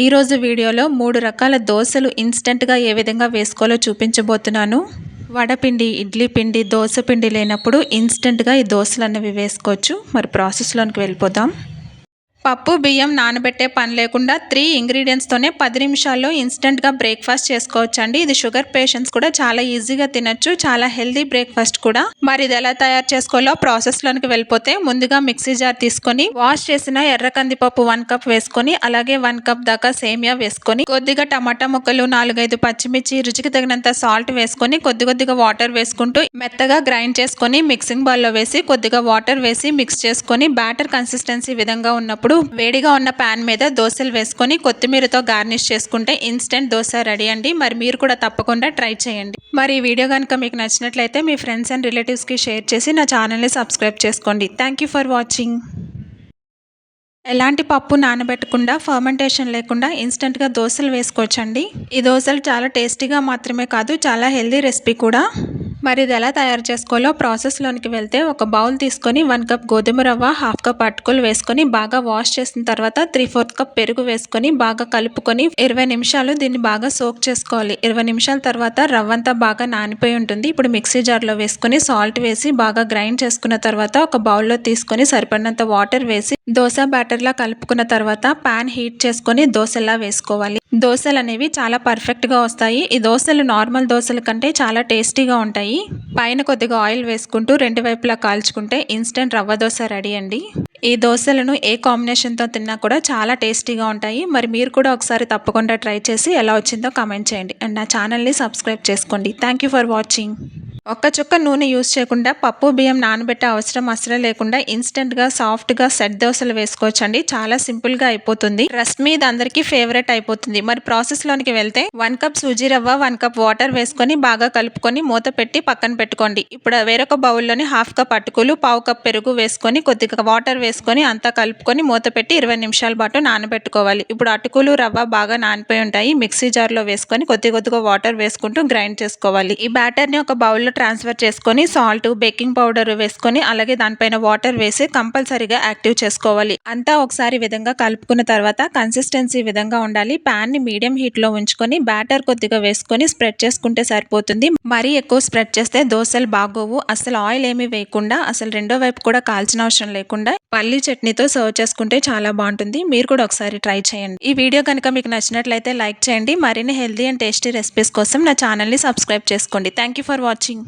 ఈరోజు వీడియోలో మూడు రకాల దోశలు ఇన్స్టెంట్గా ఏ విధంగా వేసుకోవాలో చూపించబోతున్నాను. వడపిండి ఇడ్లీ పిండి దోశ పిండి లేనప్పుడు ఇన్స్టెంట్గా ఈ దోశలు అనేవి వేసుకోవచ్చు. మరి ప్రాసెస్లోనికి వెళ్ళిపోదాం. పప్పు బియ్యం నానబెట్టే పని లేకుండా త్రీ ఇంగ్రీడియంట్స్తోనే పది నిమిషాల్లో ఇన్స్టెంట్గా బ్రేక్ఫాస్ట్ చేసుకోవచ్చు అండి ఇది షుగర్ పేషెంట్స్ కూడా చాలా ఈజీగా తినచ్చు చాలా హెల్దీ బ్రేక్ఫాస్ట్ కూడా. మరి ఇది ఎలా తయారు చేసుకోవాలో ప్రాసెస్లోనికి వెళ్ళిపోతే ముందుగా మిక్సీ జార్ తీసుకొని వాష్ చేసిన ఎర్ర కందిపప్పు వన్ కప్ వేసుకొని అలాగే వన్ కప్ దాకా సేమియా వేసుకొని కొద్దిగా టమాటా ముక్కలు నాలుగైదు పచ్చిమిర్చి రుచికి తగినంత సాల్ట్ వేసుకొని కొద్ది కొద్దిగా వాటర్ వేసుకుంటూ మెత్తగా గ్రైండ్ చేసుకొని మిక్సింగ్ బౌల్లో వేసి కొద్దిగా వాటర్ వేసి మిక్స్ చేసుకొని బ్యాటర్ కన్సిస్టెన్సీ విధంగా ఉన్నప్పుడు వేడిగా ఉన్న ప్యాన్ మీద దోశలు వేసుకొని కొత్తిమీరతో గార్నిష్ చేసుకుంటే ఇన్స్టెంట్ దోశ రెడీ అండి. మరి మీరు కూడా తప్పకుండా ట్రై చేయండి. మరి ఈ వీడియో కనుక మీకు నచ్చినట్లయితే మీ ఫ్రెండ్స్ అండ్ రిలేటివ్స్కి షేర్ చేసి నా ఛానల్ని సబ్స్క్రైబ్ చేసుకోండి. థ్యాంక్ యూ ఫర్ వాచింగ్ ఎలాంటి పప్పు నానబెట్టకుండా ఫర్మెంటేషన్ లేకుండా ఇన్స్టెంట్గా దోశలు వేసుకోవచ్చండి. ఈ దోశలు చాలా టేస్టీగా మాత్రమే కాదు చాలా హెల్దీ రెసిపీ కూడా. మరి ఇది ఎలా తయారు చేసుకోవాలో ప్రాసెస్లోనికి వెళ్తే ఒక బౌల్ తీసుకొని వన్ కప్ గోధుమ రవ్వ హాఫ్ కప్ అటుకులు వేసుకొని బాగా వాష్ చేసిన తర్వాత త్రీ ఫోర్త్ కప్ పెరుగు వేసుకొని బాగా కలుపుకొని ఇరవై నిమిషాలు దీన్ని బాగా సోక్ చేసుకోవాలి. ఇరవై నిమిషాల తర్వాత రవ్వ అంతా బాగా నానిపోయి ఉంటుంది. ఇప్పుడు మిక్సీ జార్లో వేసుకొని సాల్ట్ వేసి బాగా గ్రైండ్ చేసుకున్న తర్వాత ఒక బౌల్లో తీసుకొని సరిపడినంత వాటర్ వేసి దోశ బ్యాటర్లా కలుపుకున్న తర్వాత పాన్ హీట్ చేసుకొని దోశలా వేసుకోవాలి. దోశలు అనేవి చాలా పర్ఫెక్ట్గా వస్తాయి. ఈ దోశలు నార్మల్ దోశల కంటే చాలా టేస్టీగా ఉంటాయి. పైన కొద్దిగా ఆయిల్ వేసుకుంటూ రెండు వైపులా కాల్చుకుంటే ఇన్స్టెంట్ రవ్వ దోశ రెడీ అండి. ఈ దోశలను ఏ కాంబినేషన్తో తిన్నా కూడా చాలా టేస్టీగా ఉంటాయి. మరి మీరు కూడా ఒకసారి తప్పకుండా ట్రై చేసి ఎలా వచ్చిందో కామెంట్ చేయండి. అండ్ నా ఛానల్ని సబ్స్క్రైబ్ చేసుకోండి. Thank you for watching. ఒక్క చుక్క నూనె యూస్ చేయకుండా పప్పు బియ్యం నానబెట్టే అవసరం అసలు లేకుండా ఇన్స్టెంట్గా సాఫ్ట్గా సెట్ దోశలు వేసుకోవచ్చండి. చాలా సింపుల్గా అయిపోతుంది. రస్ మీద అందరికీ ఫేవరెట్ అయిపోతుంది. మరి ప్రాసెస్లోనికి వెళ్తే వన్ కప్ సూజీ రవ్వ వన్ కప్ వాటర్ వేసుకొని బాగా కలుపుకొని మూత పెట్టి పక్కన పెట్టుకోండి. ఇప్పుడు వేరొక బౌల్లోని హాఫ్ కప్ అటుకులు పావు కప్ పెరుగు వేసుకొని కొద్దిగా వాటర్ వేసుకొని అంతా కలుపుకొని మూత పెట్టి ఇరవై నిమిషాల పాటు నానబెట్టుకోవాలి. ఇప్పుడు అటుకులు రవ్వ బాగా నానిపోయి ఉంటాయి. మిక్సీ జార్లో వేసుకొని కొద్ది కొద్దిగా వాటర్ వేసుకుంటూ గ్రైండ్ చేసుకోవాలి. ఈ బ్యాటర్ని ఒక బౌల్లో ట్రాన్స్ఫర్ చేసుకొని సాల్ట్ బేకింగ్ పౌడర్ వేసుకొని అలాగే దానిపైన వాటర్ వేసి కంపల్సరీగా యాక్టివ్ చేసుకోవాలి. అంతా ఒకసారి విధంగా కలుపుకున్న తర్వాత కన్సిస్టెన్సీ విధంగా ఉండాలి. ప్యాన్ని మీడియం హీట్లో ఉంచుకొని బ్యాటర్ కొద్దిగా వేసుకొని స్ప్రెడ్ చేసుకుంటే సరిపోతుంది. మరీ ఎక్కువ స్ప్రెడ్ చేస్తే దోశలు బాగోవు. అసలు ఆయిల్ ఏమి వేయకుండా అసలు రెండో వైపు కూడా కాల్చిన అవసరం లేకుండా పల్లీ చట్నీతో సర్వ్ చేసుకుంటే చాలా బాగుంటుంది. మీరు కూడా ఒకసారి ట్రై చేయండి. ఈ వీడియో కనుక మీకు నచ్చినట్లయితే లైక్ చేయండి. మరిన్ని హెల్దీ అండ్ టేస్టీ రెసిపీస్ కోసం నా ఛానల్ని సబ్స్క్రైబ్ చేసుకోండి. Thank you for watching